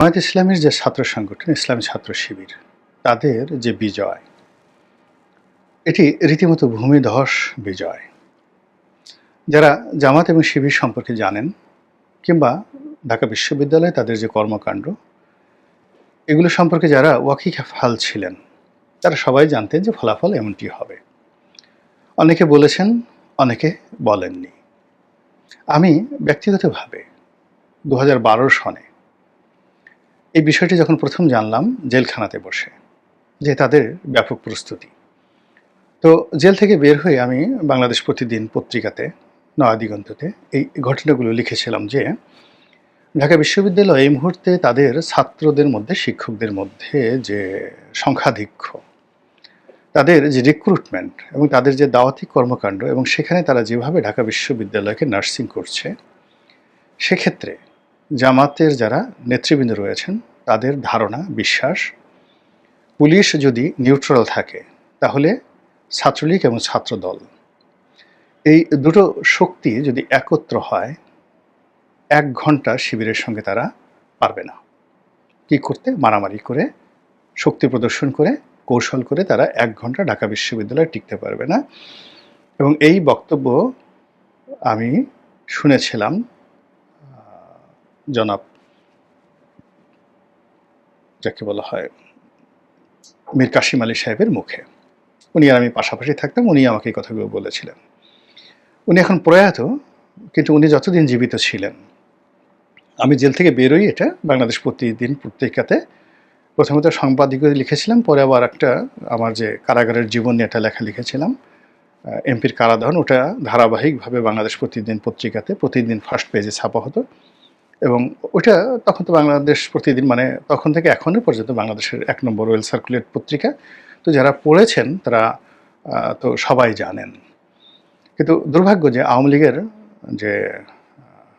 জামায়াত ইসলামের যে ছাত্র সংগঠন, ইসলামী ছাত্র শিবির, তাদের যে বিজয়, এটি রীতিমতো ভূমিধস বিজয়। যারা জামাত এবং শিবির সম্পর্কে জানেন, কিংবা ঢাকা বিশ্ববিদ্যালয়ে তাদের যে কর্মকাণ্ড, এগুলো সম্পর্কে যারা ওয়াকিফাল ছিলেন, তারা সবাই জানতেন যে ফলাফল এমনটি হবে। অনেকে বলেছেন, অনেকে বলেননি। আমি ব্যক্তিগতভাবে দু হাজার বারো সনে এই বিষয়টি যখন প্রথম জানলাম, জেলখানাতে বসে, যে তাদের ব্যাপক প্রস্তুতি। তো জেল থেকে বের হয়ে আমি বাংলাদেশ প্রতিদিন পত্রিকাতে, নয়াদিগন্ততে এই ঘটনাগুলো লিখেছিলাম যে, ঢাকা বিশ্ববিদ্যালয় এই মুহূর্তে তাদের ছাত্রদের মধ্যে, শিক্ষকদের মধ্যে যে সংখ্যাধিক্য, তাদের যে রিক্রুটমেন্ট এবং তাদের যে দাওয়াতি কর্মকাণ্ড এবং সেখানে তারা যেভাবে ঢাকা বিশ্ববিদ্যালয়কে নার্সিং করছে, সেক্ষেত্রে জামাতের যারা নেতৃবৃন্দ রয়েছেন, তাদের ধারণা, বিশ্বাস, পুলিশ যদি নিউট্রাল থাকে, তাহলে ছাত্রলীগ এবং ছাত্রদল, এই দুটো শক্তি যদি একত্র হয়, এক ঘণ্টা শিবিরের সঙ্গে তারা পারবে না। কি করতে? মারামারি করে, শক্তি প্রদর্শন করে, কৌশল করে তারা এক ঘণ্টা ঢাকা বিশ্ববিদ্যালয়ে টিকতে পারবে না। এবং এই বক্তব্য আমি শুনেছিলাম জনাব। যাকে বলা হয় মীর কাশিম আলী সাহেবের মুখে। উনি আর আমি পাশাপাশি থাকতাম, উনি আমাকে এই কথাগুলো বলেছিলেন। উনি এখন প্রয়াত, কিন্তু উনি যতদিন জীবিত ছিলেন, আমি জেল থেকে বেরোই এটা বাংলাদেশ প্রতিদিন পত্রিকাতে। প্রথমত সাংবাদিকদের লিখেছিলাম, পরে আবার একটা আমার যে কারাগারের জীবন নিয়ে একটা লেখা লিখেছিলাম, এমপির কারাদহন, ওটা ধারাবাহিকভাবে বাংলাদেশ প্রতিদিন পত্রিকাতে, প্রতিদিন ফার্স্ট পেজে ছাপা হতো। এবং ওটা তখন তো বাংলাদেশ প্রতিদিন মানে তখন থেকে এখনও পর্যন্ত বাংলাদেশের এক নম্বর ওয়েল সার্কুলেট পত্রিকা। তো যারা পড়েছেন, তারা তো সবাই জানেন। কিন্তু দুর্ভাগ্য যে আওয়ামী লীগের যে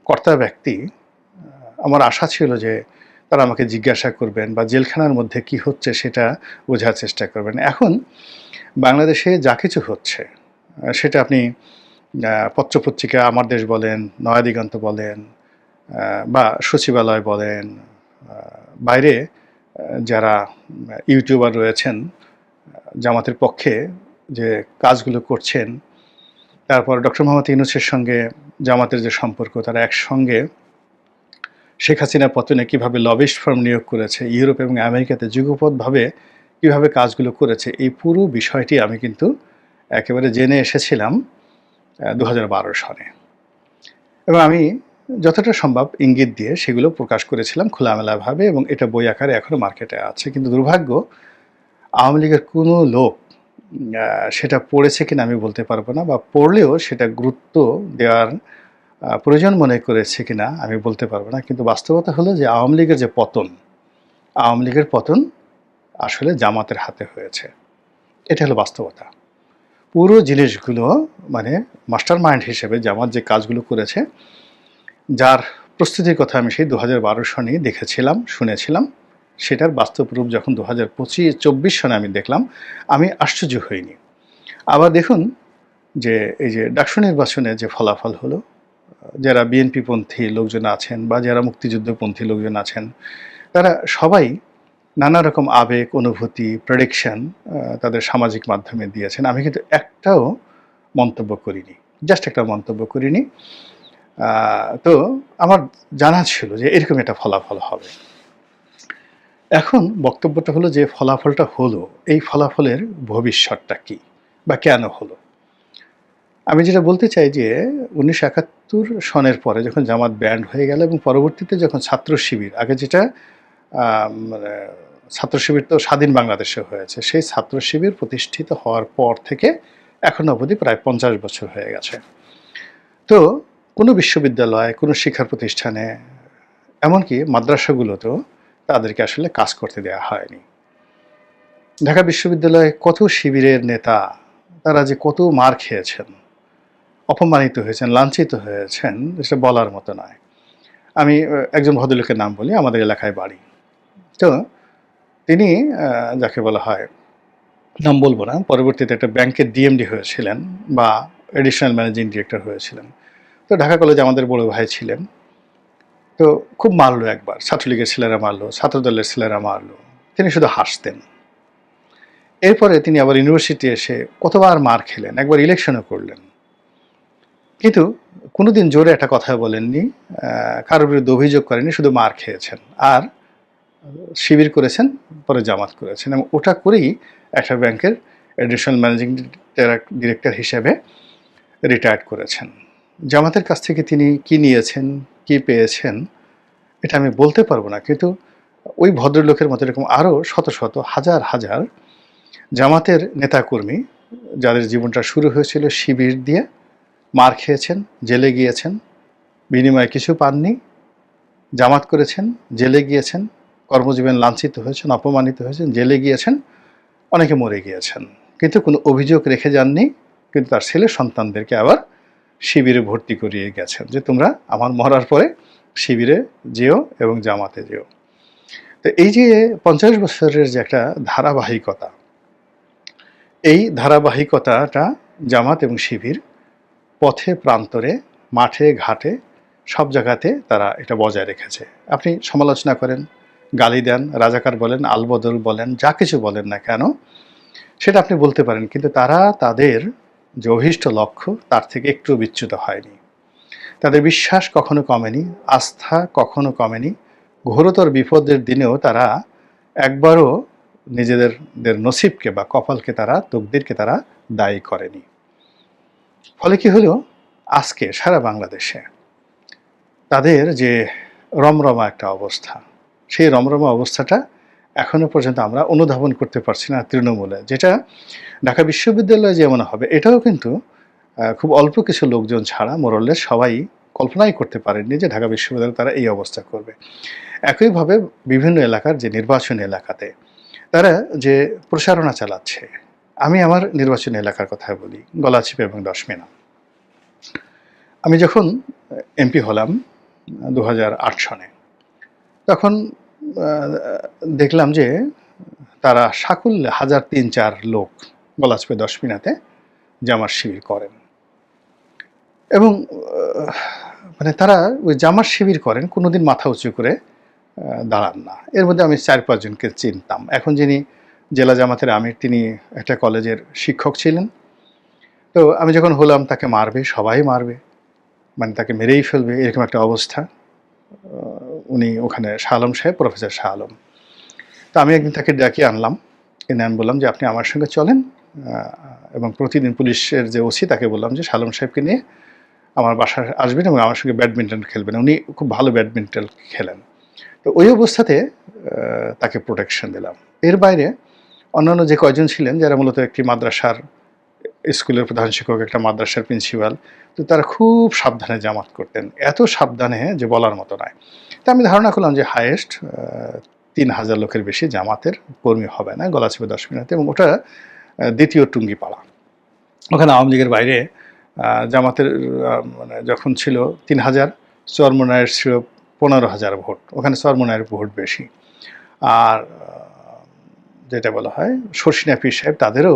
কর্তা ব্যক্তি আমার আশা ছিল যে তারা আমাকে জিজ্ঞাসা করবেন বা জেলখানার মধ্যে কি হচ্ছে সেটা বোঝার চেষ্টা করবেন। এখন বাংলাদেশে যা কিছু হচ্ছে সেটা আপনি পত্রপত্রিকা, আমার দেশ বলেন নয়াদিগন্ত বলেন বা সচিবালয় বলেন বাইরে যারা ইউটিউবার রয়েছেন জামাতের পক্ষে যে কাজগুলো করছেন, তারপর ডক্টর মোহাম্মদ ইউনুসের সঙ্গে জামাতের যে সম্পর্ক, তারা একসঙ্গে শেখ হাসিনা পতনে কীভাবে লবিস্ট ফার্ম নিয়োগ করেছে, ইউরোপ এবং আমেরিকাতে যুগপথভাবে কীভাবে কাজগুলো করেছে, এই পুরো বিষয়টি আমি কিন্তু একেবারে জেনে এসেছিলাম দু হাজার বারো সনে এবং আমি যতটা সম্ভব ইঙ্গিত দিয়ে সেগুলো প্রকাশ করেছিলাম খোলামেলাভাবে এবং এটা বই আকারে এখনও মার্কেটে আছে। কিন্তু দুর্ভাগ্য, আওয়ামী লীগের কোনো লোক সেটা পড়েছে কিনা আমি বলতে পারব না বা পড়লেও সেটা গুরুত্ব দেওয়ার প্রয়োজন মনে করেছে কিনা আমি বলতে পারব না। কিন্তু বাস্তবতা হলো যে আওয়ামী লীগের যে পতন, আওয়ামী লীগের পতন আসলে জামাতের হাতে হয়েছে। এটা হলো বাস্তবতা। পুরো জিনিসগুলো মানে মাস্টার মাইন্ড হিসেবে জামাত যে কাজগুলো করেছে যার প্রস্তুতির কথা আমি সেই দু হাজার বারো সনেই দেখেছিলাম, শুনেছিলাম। সেটার বাস্তব রূপ যখন দু হাজার পঁচিশ চব্বিশ সনে আমি দেখলাম, আমি আশ্চর্য হইনি। আবার দেখুন যে এই যে ডাকসু নির্বাচনে যে ফলাফল হলো, যারা বিএনপিপন্থী লোকজন আছেন বা যারা মুক্তিযুদ্ধপন্থী লোকজন আছেন, তারা সবাই নানা রকম আবেগ, অনুভূতি প্রেডিকশন তাদের সামাজিক মাধ্যমে দিয়েছেন। আমি কিন্তু একটাও মন্তব্য করিনি জাস্ট একটা মন্তব্য করিনি। তো আমার জানা ছিল যে এরকম একটা ফলাফল হবে। এখন বক্তব্যটা হলো যে ফলাফলটা হলো, এই ফলাফলের ভবিষ্যৎটা কি বা কেন হলো? আমি যেটা বলতে চাই যে উনিশশো একাত্তর সনের পরে যখন জামাত ব্যান্ড হয়ে গেল এবং পরবর্তীতে যখন ছাত্র শিবির, আগে যেটা মানে ছাত্র শিবির তো স্বাধীন বাংলাদেশে হয়েছে, সেই ছাত্র শিবির প্রতিষ্ঠিত হওয়ার পর থেকে এখন অবধি প্রায় পঞ্চাশ বছর হয়ে গেছে। তো কোনো বিশ্ববিদ্যালয়, কোনো শিক্ষা প্রতিষ্ঠানে, এমনকি মাদ্রাসাগুলোতেও তাদেরকে আসলে কাজ করতে দেওয়া হয়নি। ঢাকা বিশ্ববিদ্যালয়ে কত শিবিরের নেতা, তারা যে কত মার খেয়েছেন, অপমানিত হয়েছেন, লাঞ্ছিত হয়েছেন, সেটা বলার মতো নয়। আমি একজন ভদ্রলোকের নাম বলি, আমাদের এলাকায় বাড়ি। তো তিনি যাকে বলা হয়, নাম বলব না, পরবর্তীতে একটা ব্যাংকের ডিএমডি হয়েছিলেন বা এডিশনাল ম্যানেজিং ডিরেক্টর হয়েছিলেন। তো ঢাকা কলেজে আমাদের বড় ভাই ছিলেন। তো খুব মারলো একবার, ছাত্রলীগের ছেলেরা মারলো, ছাত্রদলের ছেলেরা মারলো, তিনি শুধু হাসতেন। এরপরে তিনি আবার ইউনিভার্সিটি এসে কতবার মার খেলেন, একবার ইলেকশনও করলেন। কিন্তু কোনোদিন জোরে একটা কথা বলেননি কারোর বিরুদ্ধে অভিযোগ করেননি, শুধু মার খেয়েছেন। আর শিবির করেছেন, পরে জামাত করেছেন। এবং ওটা করেই একটা ব্যাংকের অ্যাডিশনাল ম্যানেজিং ডিরেক্টর হিসেবে রিটায়ার্ড করেছেন। জামাতের কাছ থেকে তিনি কি নিয়েছেন, কি পেয়েছেন, এটা আমি বলতে পারব না। কিন্তু ওই ভদ্রলোকের মতো এরকম আরও শত শত, হাজার হাজার জামাতের নেতাকর্মী, যাদের জীবনটা শুরু হয়েছিল শিবির দিয়ে, মার খেয়েছেন, জেলে গিয়েছেন, বিনিময়ে কিছু পাননি, জামাত করেছেন, জেলে গিয়েছেন, কর্মজীবন লাঞ্ছিত হয়েছেন, অপমানিত হয়েছেন, জেলে গিয়েছেন, অনেকে মরে গিয়েছেন। কিন্তু কোনো অভিযোগ রেখে যাননি, কিন্তু তার ছেলে সন্তানদেরকে আবার শিবিরে ভর্তি করিয়ে গেছেন যে তোমরা আমার মরার পরে শিবিরে যেও এবং জামাতে যেও। তো এই যে পঞ্চাশ বছরের যে একটা ধারাবাহিকতা, এই ধারাবাহিকতাটা জামাত এবং শিবির পথে, প্রান্তরে, মাঠে, ঘাটে সব জায়গাতে তারা এটা বজায় রেখেছে। আপনি সমালোচনা করেন, গালি দেন, রাজাকার বলেন, আলবদল বলেন, যা কিছু বলেন না কেন, সেটা আপনি বলতে পারেন, কিন্তু তারা তাদের যে অভীষ্ট লক্ষ্য, তার থেকে একটু বিচ্যুত হয়নি। তাদের বিশ্বাস কখনো কমেনি, আস্থা কখনো কমেনি। ঘোরতর বিপদের দিনেও তারা একবারও নিজেদের নসিবকে বা কপালকে তারা, তকদিরকে তারা দায়ী করেনি। ফলে কি হলো? আজকে সারা বাংলাদেশে তাদের যে রমরমা একটা অবস্থা, সেই রমরমা অবস্থাটা এখনও পর্যন্ত আমরা অনুধাবন করতে পারছি না তৃণমূলে। যেটা ঢাকা বিশ্ববিদ্যালয়ে যেমন হবে, এটাও কিন্তু খুব অল্প কিছু লোকজন ছাড়া মোরল্লের সবাই কল্পনাই করতে পারেননি যে ঢাকা বিশ্ববিদ্যালয়ে তারা এই অবস্থা করবে। একইভাবে বিভিন্ন এলাকার যে নির্বাচনী এলাকাতে, তারা যে প্রসারণা চালাচ্ছে, আমি আমার নির্বাচনী এলাকার কথা বলি, গলাচিপা এবং দশমিনা। আমি যখন এমপি হলাম দু হাজার আট সনে, তখন দেখলাম যে তারা সাকুল্যে হাজার তিন চার লোক গলাচিপে দশমিনাতে জামার শিবির করেন। এবং মানে তারা ওই জামার শিবির করেন, কোনোদিন মাথা উঁচু করে দাঁড়ান না। এর মধ্যে আমি চার পাঁচজনকে চিনতাম। এখন যিনি জেলা জামাতের আমির, তিনি একটা কলেজের শিক্ষক ছিলেন। তো আমি যখন হলাম, তাকে মারবে, সবাই মারবে। মানে তাকে মেরেই ফেলবে, এরকম একটা অবস্থা। উনি ওখানে শাহ আলম সাহেব, প্রফেসর শাহ আলম তো আমি একদিন তাকে ডাকিয়ে আনলাম। এনে আমি বললাম যে, আপনি আমার সঙ্গে চলেন। এবং প্রতিদিন পুলিশের যে ওসি, তাকে বললাম যে, শালম সাহেবকে নিয়ে আমার বাসায় আসবেন এবং আমার সঙ্গে ব্যাডমিন্টন খেলবেন। উনি খুব ভালো ব্যাডমিন্টন খেলেন। তো ওই অবস্থাতে তাকে প্রোটেকশন দিলাম। এর বাইরে অন্যান্য যে কয়জন ছিলেন, যারা মূলত একটি মাদ্রাসার স্কুলের প্রধান শিক্ষক, একটা মাদ্রাসার প্রিন্সিপাল তো তারা খুব সাবধানে জামাত করতেন। এত সাবধানে যে বলার মতো নয়। তা আমি ধারণা করলাম যে হায়েস্ট তিন হাজার লোকের বেশি জামাতের কর্মী হবে না গলাচিপে দশ মিনিটে, এবং ওটা দ্বিতীয় টুঙ্গিপাড়া। ওখানে আওয়ামী লীগের বাইরে জামাতের মানে যখন ছিল, তিন হাজার, চরমনায়ের ছিল পনেরো হাজার ভোট, ওখানে চরমনায়ের ভোট বেশি। আর যেটা বলা হয় শর্ষিনা পীর সাহেব তাদেরও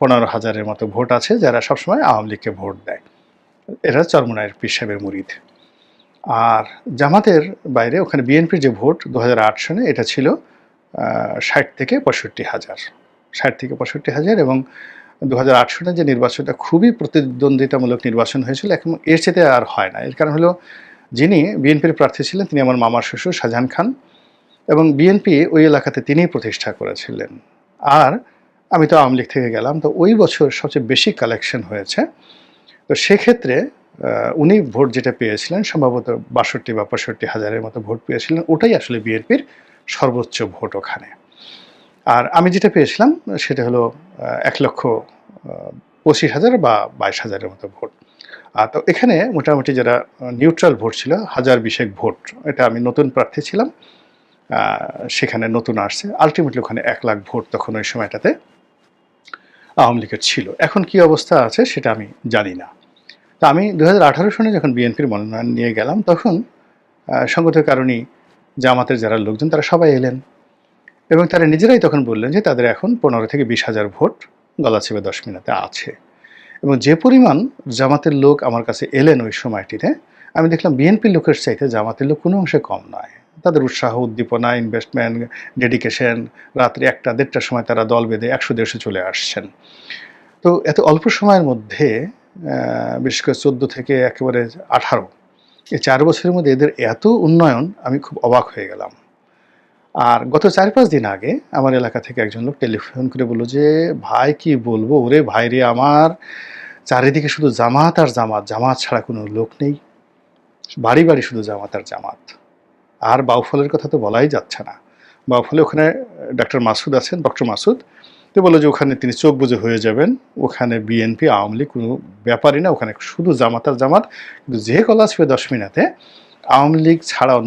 পনেরো হাজারের মতো ভোট আছে, যারা সবসময় আওয়ামী লীগকে ভোট দেয়। এরা চরমনায়ের পীর সাহেবের মুরিদ। আর জামাতের বাইরে ওখানে বিএনপির যে ভোট দু হাজার আট সনে, এটা ছিল ষাট থেকে পঁয়ষট্টি হাজার। ষাট থেকে পঁয়ষট্টি হাজার এবং দু হাজার আট সনে যে নির্বাচনটা খুবই প্রতিদ্বন্দ্বিতামূলক নির্বাচন হয়েছিল, এখন এর চেয়ে আর হয় না। এর কারণ হলো, যিনি বিএনপির প্রার্থী ছিলেন তিনি আমার মামার শ্বশুর শাহজাহান খান এবং বিএনপি ওই এলাকাতে তিনিই প্রতিষ্ঠা করেছিলেন। আর আমি তো আওয়ামী লীগ থেকে গেলাম, তো ওই বছর সবচেয়ে বেশি কালেকশন হয়েছে। তো সেক্ষেত্রে উনি ভোট যেটা পেয়েছিলেন, সম্ভবত বাষট্টি বা পঁয়ষট্টি হাজারের মতো ভোট পেয়েছিলেন, ওটাই আসলে বিএনপির সর্বোচ্চ ভোট ওখানে। আর আমি যেটা পেয়েছিলাম, সেটা হলো এক লক্ষ পঁচিশ হাজার বা বাইশ হাজারের মতো ভোট। আর তো এখানে মোটামুটি যারা নিউট্রাল ভোট ছিল, হাজার বিশেক ভোট, এটা আমি নতুন প্রার্থী ছিলাম সেখানে নতুন আসছে। আলটিমেটলি ওখানে এক লাখ ভোট তখন ওই সময়টাতে আওয়ামী লীগের ছিল। এখন কি অবস্থা আছে, সেটা আমি জানি না। তা আমি দু হাজার আঠারো সনে যখন বিএনপির মনোনয়ন নিয়ে গেলাম, তখন সঙ্গত কারণেই জামাতের যারা লোকজন, তারা সবাই এলেন। এবং তারা নিজেরাই তখন বললেন যে তাদের এখন পনেরো থেকে বিশ হাজার ভোট গলা গলাচিপে দশ মিনিটে আছে। এবং যে পরিমাণ জামাতের লোক আমার কাছে এলেন ওই সময়টিতে, আমি দেখলাম বিএনপি লোকের চাইতে জামাতের লোক কোনো অংশে কম নয়। তাদের উৎসাহ, উদ্দীপনা ইনভেস্টমেন্ট ডেডিকেশন রাত্রি একটা, দেড়টার সময় তারা দল বেঁধে একশো দেড়শো চলে আসছেন। তো এত অল্প সময়ের মধ্যে বিশেষ করে চোদ্দ থেকে একেবারে আঠারো। এই চার বছরের মধ্যে এদের এত উন্নয়ন, আমি খুব অবাক হয়ে গেলাম। আর গত চার পাঁচ দিন আগে আমার এলাকা থেকে একজন লোক টেলিফোন করে বলল যে, ভাই, কি বলব? ওরে ভাই রে, আমার চারিদিকে শুধু জামাত আর জামাত। জামাত ছাড়া কোনো লোক নেই। বাড়ি বাড়ি শুধু জামাত আর জামাত। আর বাউফলের কথা তো বলাই যাচ্ছে না। বাউফলে ওখানে ডাক্তার মাসুদ আছেন, ডক্টর মাসুদ। তো বলে যে ওখানে তিনি চোখ বুঝে হয়ে যাবেন, ওখানে বিএনপি, আওয়ামী লীগ কোনো ব্যাপারই না, ওখানে শুধু জামাতার জামাত, কিন্তু যে কলা ছিল দশ মিনাতে আওয়ামী লীগ ছাড়া অন্য